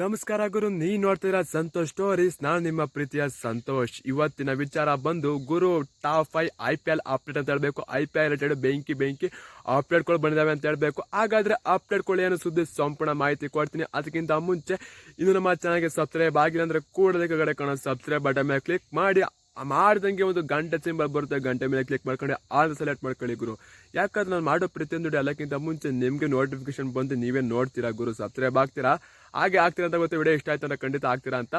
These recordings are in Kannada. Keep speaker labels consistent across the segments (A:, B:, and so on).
A: ನಮಸ್ಕಾರ ಗುರು ನೀ ನೋಡ್ತಿರ ಸಂತೋಷ್ ಸ್ಟೋರೀಸ್ ನಾನು ನಿಮ್ಮ ಪ್ರೀತಿಯ ಸಂತೋಷ್. ಇವತ್ತಿನ ವಿಚಾರ ಬಂದು, ಗುರು top five I P L update ಅಂತ ಹೇಳಬೇಕು. ಐ ಪಿ ಎಲ್ ರಿಲೇಟೆಡ್ ಬೆಂಕಿ ಬೆಂಕಿ ಅಪ್ಡೇಟ್ಗಳು ಬಂದಿದ್ದಾವೆ ಅಂತ ಹೇಳಬೇಕು. ಹಾಗಾದ್ರೆ ಅಪ್ಡೇಟ್ಗಳು ಏನು ಸುದ್ದಿ ಸಂಪೂರ್ಣ ಮಾಹಿತಿ ಕೊಡ್ತೀನಿ. ಅದಕ್ಕಿಂತ ಮುಂಚೆ, ಇನ್ನು ನಮ್ಮ ಚಾನಲ್ಗೆ ಸಬ್ಸ್ಕ್ರೈಬ್ ಆಗಿಲ್ಲ ಅಂದ್ರೆ ಕೂಡಲೇ ಕಡೆ ಕಾಣೋ ಸಬ್ಸ್ಕ್ರೈಬ್ ಬಟನ್ ಮೇಲೆ ಕ್ಲಿಕ್ ಮಾಡಿ. ಮಾಡ್ದಂಗೆ ಒಂದು ಗಂಟೆ ಸಿಂಬಲ್ ಬರುತ್ತೆ, ಗಂಟೆ ಮೇಲೆ ಕ್ಲಿಕ್ ಮಾಡ್ಕೊಂಡು ಆಲ್ ಸೆಲೆಕ್ಟ್ ಮಾಡ್ಕೊಳ್ಳಿ ಗುರು. ಯಾಕಂದ್ರೆ ನಾನು ಮಾಡೋ ಪ್ರತಿಯೊಂದು ಎಲ್ಲಕ್ಕಿಂತ ಮುಂಚೆ ನಿಮಗೆ ನೋಟಿಫಿಕೇಶನ್ ಬಂದು ನೀವೇ ನೋಡ್ತೀರಾ ಗುರು? ಸಬ್ಸ್ಕ್ರೈಬ್ ಆಗ್ತೀರಾ? ಹಾಗೆ ಆಗ್ತೀರಾ ಅಂತ ಗೊತ್ತೆ ವಿಡಿಯೋ ಇಷ್ಟ ಆಯ್ತು ಅಂತ ಖಂಡಿತ ಆಗ್ತೀರಾ ಅಂತ.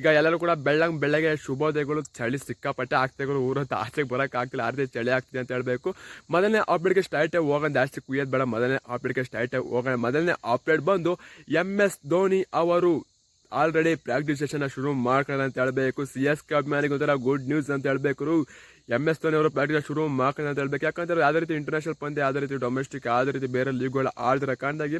A: ಈಗ ಎಲ್ಲರೂ ಕೂಡ ಬೆಳ್ಳಂಗ್ ಬೆಳಗ್ಗೆ ಶುಭೋದಯಗಳು, ಚಳಿ ಸಿಕ್ಕಾಪಟ್ಟೆ ಆಗ್ತಾಗಳು ಊರಂತ ಆಚೆಗೆ ಬರೋಕೆ ಆಗ್ತಿಲ್ಲ ರೀತಿ ಚಳಿ ಆಗ್ತಿದೆ ಅಂತ ಹೇಳಬೇಕು. ಮೊದಲನೇ ಆಪ್ಡೇಟ್ಗೆ ಸ್ಟೈಟೇ ಹೋಗೋಣ, ಜಾಸ್ತಿ ಕುಯ್ಯೋದು ಬೇಡ. ಮೊದಲನೇ ಆಪ್ಡೇಟ್ಗೆ ಸ್ಟೈಟೇ ಹೋಗೋಣ. ಮೊದಲನೇ ಆಪ್ರೇಟ್ ಬಂದು ಎಂ ಎಸ್ ಧೋನಿ ಅವರು ಆಲ್ರೆಡಿ ಪ್ರಾಕ್ಟೀಸ್ ಸೆಷನ್ ಶುರು ಮಾಡ್ಕೊಳ್ಳೋಣ ಅಂತ ಹೇಳ್ಬೇಕು. ಸಿ ಎಸ್ ಕೆ ಅಭಿಮಾನಿಗೆ ಒಂಥರ ಗುಡ್ ನ್ಯೂಸ್ ಅಂತ ಹೇಳ್ಬೇಕು. ಎಂ ಎಸ್ ಧೋನಿ ಅವರು ಬ್ಯಾಟಿಂಗ್ ಶುರು ಮಾಡ್ಕೊಂಡು ಅಂತ ಹೇಳ್ಬೇಕು. ಯಾಕಂದ್ರೆ ಯಾವುದೇ ರೀತಿ ಇಂಟರ್ನ್ಯಾಷನಲ್ ಪಂದ್ಯ, ಯಾವುದೇ ರೀತಿ ಡೊಮೆಸ್ಟಿಕ್ ಯಾವುದೇ ರೀತಿ ಬೇರೆ ಲೀಗ್ಗಳು ಆಡಿದ್ರೆ ಕಾರಣದಾಗಿ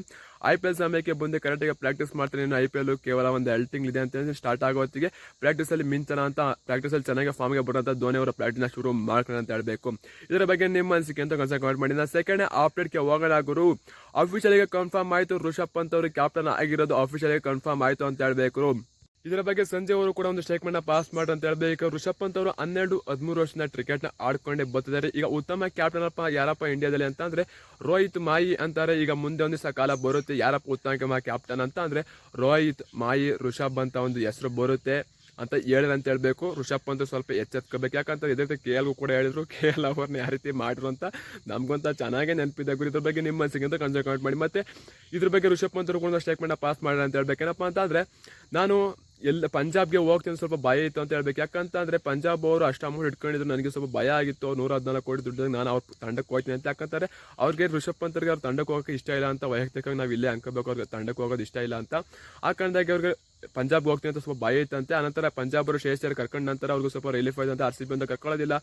A: ಐ ಪಿ ಎಲ್ ಸಮಯಕ್ಕೆ ಬಂದು ಕರೆಕ್ಟಾಗಿ ಪ್ರಾಕ್ಟೀಸ್ ಮಾಡ್ತಾರೆ. ಇನ್ನು ಐ ಪಿ ಎಲ್ ಕೇವಲ ಒಂದು ಎರಡು ಇದೆ ಅಂತ ಸ್ಟಾರ್ಟ್ ಆಗೋ ಹೊತ್ತಿಗೆ ಪ್ರಾಕ್ಟೀಸಲ್ಲಿ ಮಿಂಚನ ಅಂತ ಪ್ರಾಕ್ಟೀಸಲ್ಲಿ ಚೆನ್ನಾಗಿ ಫಾರ್ಮ್ಗೆ ಬರುವಂತ ಧೋನಿ ಅವರ ಪ್ರಾಕ್ಟೀಸ್ ಶುರು ಮಾಡ್ಕೊಂಡು ಅಂತ ಹೇಳಬೇಕು. ಇದರ ಬಗ್ಗೆ ನಿಮ್ಮ ಅನಿಸಿಕೆ ಅಂತ ಕನ್ಸರ್ ಕಮೆಂಟ್ ಮಾಡಿ. ನಾನು ಸೆಕೆಂಡ್ ಆಪ್ಡೇಟ್ಗೆ ಹೋಗೋಣ ಗುರು. ಕನ್ಫರ್ಮ್ ಆಯಿತು. ಋಷಭ್ ಪಂತ್ ಅವರು ಕ್ಯಾಪ್ಟನ್ ಆಗಿರೋದು ಅಫಿಷಿಯಲ್ಗೆ ಕನ್ಫರ್ಮ್ ಆಯಿತು ಅಂತ ಹೇಳ್ಬೇಕು. ಇದರ ಬಗ್ಗೆ ಸಂಜೆ ಅವರು ಕೂಡ ಒಂದು ಸ್ಟೇಟ್ಮೆಂಟ್ ಪಾಸ್ ಮಾಡ್ರಿ ಅಂತ ಹೇಳ್ಬೇಕು ಋಷಭ್ ಪಂತ್ ಅವರು ಹನ್ನೆರಡು, ಹದಿಮೂರು ವರ್ಷದ ಕ್ರಿಕೆಟ್ನ ಆಡ್ಕೊಂಡೇ ಬರ್ತಿದ್ದಾರೆ. ಈಗ ಉತ್ತಮ ಕ್ಯಾಪ್ಟನ್ ಅಪ್ಪ ಯಾರಪ್ಪ ಇಂಡಿಯಾದಲ್ಲಿ ಅಂತ ಅಂದ್ರೆ ರೋಹಿತ್ ಮಾಯಿ ಅಂತಾರೆ. ಈಗ ಮುಂದೆ ಒಂದು ಕಾಲ ಬರುತ್ತೆ. ಯಾರಪ್ಪ ಉತ್ತಮ ಕ್ಯಾಪ್ಟನ್ ಅಂತ ಅಂದ್ರೆ ರೋಹಿತ್ ಮಾಯಿ ಋಷಭ್ ಅಂತ ಒಂದು ಹೆಸರು ಬರುತ್ತೆ ಅಂತ ಹೇಳಿದ್ರು ಅಂತ ಹೇಳ್ಬೇಕು. ಋಷಭ್ ಪಂತ್ ಸ್ವಲ್ಪ ಎಚ್ಚೆತ್ಕೋಬೇಕು. ಯಾಕಂತ ಇದ್ರ ಕೆ ಎಲ್ಗೂ ಕೂಡ ಹೇಳಿದ್ರು. ಕೆ ಎಲ್ ಅವ್ರನ್ನ ಯಾವ ರೀತಿ ಮಾಡಿರು ಅಂತ ನಮ್ಗಂತ ಚೆನ್ನಾಗೇ ನೆನಪಿದೆ ಗುರು. ಇದ್ರ ಬಗ್ಗೆ ನಿಮ್ಮ ಕನ್ಸಲ್ ಕಮೆಂಟ್ ಮಾಡಿ. ಮತ್ತೆ ಇದ್ರ ಬಗ್ಗೆ ಋಷಭ್ ಪಂತ್ ಕೂಡ ಸ್ಟೇಟ್ಮೆಂಟ್ ಪಾಸ್ ಮಾಡ್ರಿ ಅಂತ ಹೇಳ್ಬೇಕೇನಪ್ಪ ಅಂತ ಅಂದ್ರೆ ನಾನು ಎಲ್ಲ ಪಂಜಾಬ್ಗೆ ಹೋಗ್ತೀನಿ ಸ್ವಲ್ಪ ಭಯ ಇತ್ತು ಅಂತ ಹೇಳ್ಬೇಕು. ಯಾಕಂತ ಅಂದ್ರೆ ಪಂಜಾಬ್ ಅವರು ಅಷ್ಟು ಅಮೌಂಟ್ ಇಟ್ಕೊಂಡಿದ್ರು ನನಗೆ ಸ್ವಲ್ಪ ಭಯ ಆಗಿತ್ತು. ನೂರ ಹದಿನಾಲ್ಕು ಕೋಟಿ ದುಡ್ಡು ನಾನು ಅವ್ರ ತಂಡಕ್ಕೆ ಹೋಗ್ತೀನಿ ಅಂತ. ಯಾಕಂತಾರೆ ಅವ್ರಿಗೆ ಋಷಭ್ ಪಂತರಿಗೆ ಅವ್ರ ತಂಡಕ್ಕೆ ಹೋಗೋಕೆ ಇಷ್ಟ ಇಲ್ಲ ಅಂತ ವೈಯಕ್ತಿಕವಾಗಿ ನಾವು ಇಲ್ಲೇ ಅನ್ಕೋಬೇಕು. ಅವ್ರಿಗೆ ತಂಡಕ್ಕೆ ಹೋಗೋದು ಇಷ್ಟ ಇಲ್ಲ ಅಂತ. ಆ ಕಾರಣದಾಗಿ ಅವ್ರಿಗೆ ಪಂಜಾಬ್ ಹೋಗ್ತೀನಿ ಅಂತ ಸ್ವಲ್ಪ ಭಯ ಇತ್ತಂತೆ. ಆನಂತರ ಪಂಜಾಬ್ ಅವರು ಶ್ರೇಷ್ಠರು ಕರ್ಕೊಂಡ ನಂತರ ಅವ್ರಿಗೂ ಸ್ವಲ್ಪ ರಿಲೀಫ್ ಆಯ್ತು ಅಂತ ಆರ್ ಸಿ ಬಿ ಅಂತ ಕರ್ಕೊಳ್ಳೋದಿಲ್ಲ.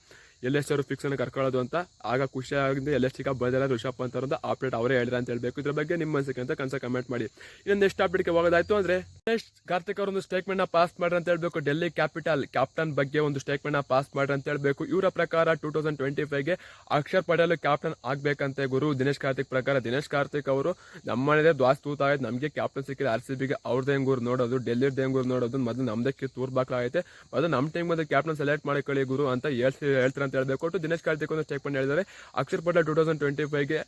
A: ಎಲ್ ಎಸ್ ಅವರು ಫಿಕ್ಸ್ ಅನ್ನು ಕರ್ಕೊಳ್ಳೋದು ಅಂತ. ಆಗ ಖುಷಿಯಾಗಿದ್ದು ಎಲ್ ಎಸ್ ಟಿಗ ಬಂದಿಲ್ಲ ಋಷಭ್ ಅಂತ ಅಪ್ಡೇಟ್ ಅವರೇ ಹೇಳಿದ್ರೆ ಅಂತ ಹೇಳ್ಬೇಕು. ಇದ್ರ ಬಗ್ಗೆ ನಿಮ್ಮ ಅನಿಸಿಕೆ ಅಂತ ಕನ್ಸ ಕಮೆಂಟ್ ಮಾಡಿ. ಇನ್ನು ನೆಕ್ಸ್ಟ್ ಅಪ್ಡೇಟ್ಗೆ ಹೋಗೋದಾಯ್ತು ಅಂದ್ರೆ ನೆಕ್ಸ್ಟ್ ಕಾರ್ತಿಕ್ ಅವರು ಒಂದು ಸ್ಟೇಟ್ಮೆಂಟ್ನ ಪಾಸ್ ಮಾಡ್ರಿ ಅಂತ ಹೇಳ್ಬೇಕು. ಡೆಲ್ಲಿ ಕ್ಯಾಪಿಟಲ್ ಕ್ಯಾಪ್ಟನ್ ಬಗ್ಗೆ ಒಂದು ಸ್ಟೇಟ್ಮೆಂಟ್ನ ಪಾಸ್ ಮಾಡ್ರಿ ಅಂತ ಹೇಳ್ಬೇಕು. ಇವರ ಪ್ರಕಾರ ಟೂ ತೌಸಂಡ್ ಟ್ವೆಂಟಿ ಫೈವ್ಗೆ ಅಕ್ಷರ್ ಪಟೇಲ್ ಕ್ಯಾಪ್ಟನ್ ಆಗ್ಬೇಕಂತೆ ಗುರು. ದಿನೇಶ್ ಕಾರ್ತಿಕ್ ಪ್ರಕಾರ ದಿನೇಶ್ ಕಾರ್ತಿಕ್ ಅವರು ನಮ್ಮನೆ ದ್ವಾಸ್ ತೂತಾಯ್ತು. ನಮಗೆ ಕ್ಯಾಪ್ಟನ್ ಸಿಕ್ಕಿದೆ. ಆರ್ ಸಿ ಬಿಗೆ ಅವ್ರದ್ದು ಗುರು? ನೋಡೋದು ಡೆಲ್ಲಿ ಹೆಂಗೂರು ನೋಡೋದು ಮೊದಲು ನಮ್ದಕ್ಕೆ ತೂರ್ ಬಾಕ್ಲಾಗೈತೆ ಮೊದಲು ನಮ್ಮ ಟೈಮ್ ಬಂದು ಕ್ಯಾಪ್ಟನ್ ಸೆಲೆಕ್ಟ್ ಮಾಡಿಕೊಳ್ಳಿ ಗುರು ಅಂತ ಹೇಳ್ತಿ ಹೇಳ್ತಾರೆ ಅಂತ ಹೇಳ್ಬೇಕು. ಕೊಟ್ಟು ದಿನೇಶ್ ಕಾರ್ತಿಕ್ ಒಂದು ಮಾಡಿ ಹೇಳಿದ್ದಾರೆ Akshar Patel two thousand twenty ಫೈವ್ಗೆ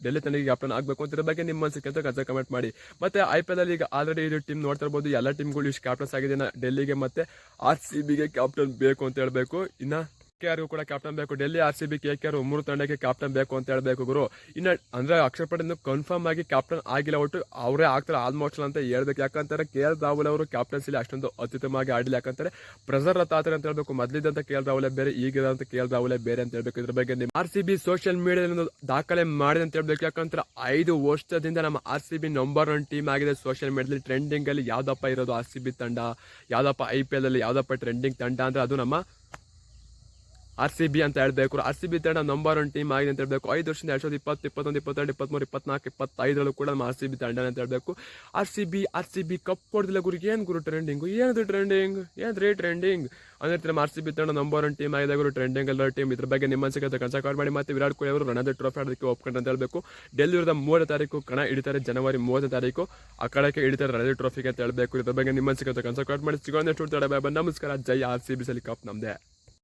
A: Delhi ತನಗೆ ಕ್ಯಾಪ್ಟನ್ ಆಗಬೇಕು ಅಂತ ಬಗ್ಗೆ ನಿಮ್ಮ ಮನಸ್ಸಿಗೆ ಅಂತ ಕಸ ಕಮೆಂಟ್ ಮಾಡಿ. ಮತ್ತೆ ಐ ಪಿ ಎಲ್ ಈಗ ಆಲ್ರೆಡಿ ಇದು ಟೀಮ್ ನೋಡ್ತಾ ಇರ್ಬೋದು. ಎಲ್ಲ ಟೀಮ್ಗಳು ಇಷ್ಟು ಕ್ಯಾಪ್ಟನ್ಸ್ ಆಗಿದೆ ಡೆಲ್ಲಿಗೆ ಮತ್ತೆ ಆರ್ ಸಿ ಬಿಗೆ ಕ್ಯಾಪ್ಟನ್ ಬೇಕು ಅಂತ ಹೇಳಬೇಕು. ಇನ್ನ ಕೆ ಆರ್ಗೂ ಕೂಡ ಕ್ಯಾಪ್ಟನ್ ಬೇಕು. Delhi R C B, K K R ಮೂರು ತಂಡಕ್ಕೆ ಕ್ಯಾಪ್ಟನ್ ಬೇಕು ಅಂತ ಹೇಳಬೇಕು ಗುರು. ಇನ್ನ ಅಂದ್ರೆ ಅಕ್ಷರ್ ಪಟೇಲ್ ಕನ್ಫರ್ಮ್ ಆಗಿ ಕ್ಯಾಪ್ಟನ್ ಆಗಿಲ್ಲ ಒಟ್ಟು ಅವರೇ ಆಗ್ತಾರೆ ಆಲ್ಮೋಸ್ಟ್ ಅಂತ ಹೇಳ್ಬೇಕು. ಯಾಕಂತಾರೆ ಕೆ ಎಲ್ ರಾಹುಲ್ ಅವರು ಕ್ಯಾಪ್ಟನ್ಸಿಲಿ ಅಷ್ಟೊಂದು ಅತ್ಯುತ್ತಮವಾಗಿ ಆಡಿಲ್ಲ. ಯಾಕಂತಾರೆ ಪ್ರೆಸರ್ ರತ್ತಾತಾರೆ ಅಂತ ಹೇಳ್ಬೇಕು. ಮೊದಲಿದ್ದಂತ ಕೆ ಎಲ್ ರಾಹುಲ್ ಬೇರೆ ಈಗಿದಂತ ಕೆ ಎಲ್ ರಾಹುಲ್ ಬೇರೆ ಅಂತ ಹೇಳ್ಬೇಕು. ಇದ್ರ ಬಗ್ಗೆ ಆರ್ ಸಿ ಬಿ ಸೋಷಿಯಲ್ ಮೀಡಿಯಾದ ದಾಖಲೆ ಮಾಡಿದೆ ಅಂತ ಹೇಳ್ಬೇಕು. ಯಾಕಂದ್ರೆ ಐದು ವರ್ಷದಿಂದ ನಮ್ಮ R C B number one team ಆಗಿದೆ ಸೋಷಿಯಲ್ ಮೀಡಿಯಾದಲ್ಲಿ ಟ್ರೆಂಡಿಂಗ್ ಅಲ್ಲಿ ಯಾವ್ದಪ್ಪ ಇರೋದು ಆರ್ ಸಿ ಬಿ ತಂಡ? ಯಾವ್ದಪ್ಪ ಐ ಪಿ ಎಲ್ ಅಲ್ಲಿ ಯಾವ್ದಪ್ಪ ಟ್ರೆಂಡಿಂಗ್ ತಂಡ? ಅಂದ್ರೆ ಅದು ನಮ್ಮ ಆರ್ ಸಿ ಬಿ ಅಂತ ಹೇಳ್ಬೇಕು. ಆರ್ ಸಿ ಬಿ ತಂಡ ನಂಬರ್ ಒನ್ ಟೀಮ್ ಆಗಿದೆ ಅಂತ ಹೇಳ್ಬೇಕು. ಐದು ವರ್ಷದಿಂದ ಎರಡು ಸಾವಿರದ ಇಪ್ಪತ್ತು, ಇಪ್ಪತ್ತೊಂದು, ಇಪ್ಪತ್ತೆರಡು ಇಪ್ಪತ್ತ್ಮೂರು ಇಪ್ಪತ್ನಾಲ್ಕು, ಇಪ್ಪತ್ತೈದರಲ್ಲೂ ಕೂಡ ನಮ್ಮ ಆರ್ ಸಿ ಬಿ ತಂಡ ಅಂತ ಹೇಳಬೇಕು. R C B, R C B cup ಹೊಡೆದಿಲ್ಲ ಗುರು. ಏನು ಗುರು ಟ್ರೆಂಡಿಂಗು ಏನದು ಟ್ರೆಂಡಿಂಗ್ ಏನ್ರಿ ಟ್ರೆಂಡಿಂಗ್ ಅಂದ್ರೆ ಆರ್ ಸಿ ಬಿ ತಂಡ ನಂಬರ್ ಒನ್ ಟೀಮ್ ಆಗಿದೆ ಗುರು. ಟ್ರೆಂಡಿಂಗ್ ಎಲ್ಲ ಟೀಮ್ ಇದ್ರ ಬಗ್ಗೆ ನಿಮ್ಮ ಅನಿಸಿಕೆ ಕನ್ಸ ಕಾಲ್ ಮಾಡಿ. ಮತ್ತೆ ವಿರಾಟ್ ಕೊಹ್ಲಿ ಅವರು ರಣದ ಟ್ರೋಫಿ ಆಡೋದಕ್ಕೆ ಒಪ್ಕೊಂಡು ಅಂತ ಹೇಳಬೇಕು. ಡೆಲ್ಲಿ ಇರೋದ ತಾರೀಕು ಕಣ ಹಿಡಿತಾರೆ. ಜನವರಿ ಮೂವತ್ತನೇ ತಾರೀಕು ಆ ಕಡೆಗೆ ಇಡ್ತಾರೆ ರಣದ ಟ್ರೋಫಿಗೆ ಅಂತ ಹೇಳ್ಬೇಕು. ಇದ್ರ ಬಗ್ಗೆ ನಿಮ್ಮ ಅನಿಸಿಕೆ ಕನ್ಸ ಕಾಲ್ ಮಾಡಿ. ಸಿಗೋಣ ನಮಸ್ಕಾರ. ಜೈ ಆರ್ ಸಿ ಬಿ ಸಲಿ ಕಪ್ ನಮ್ದೇ.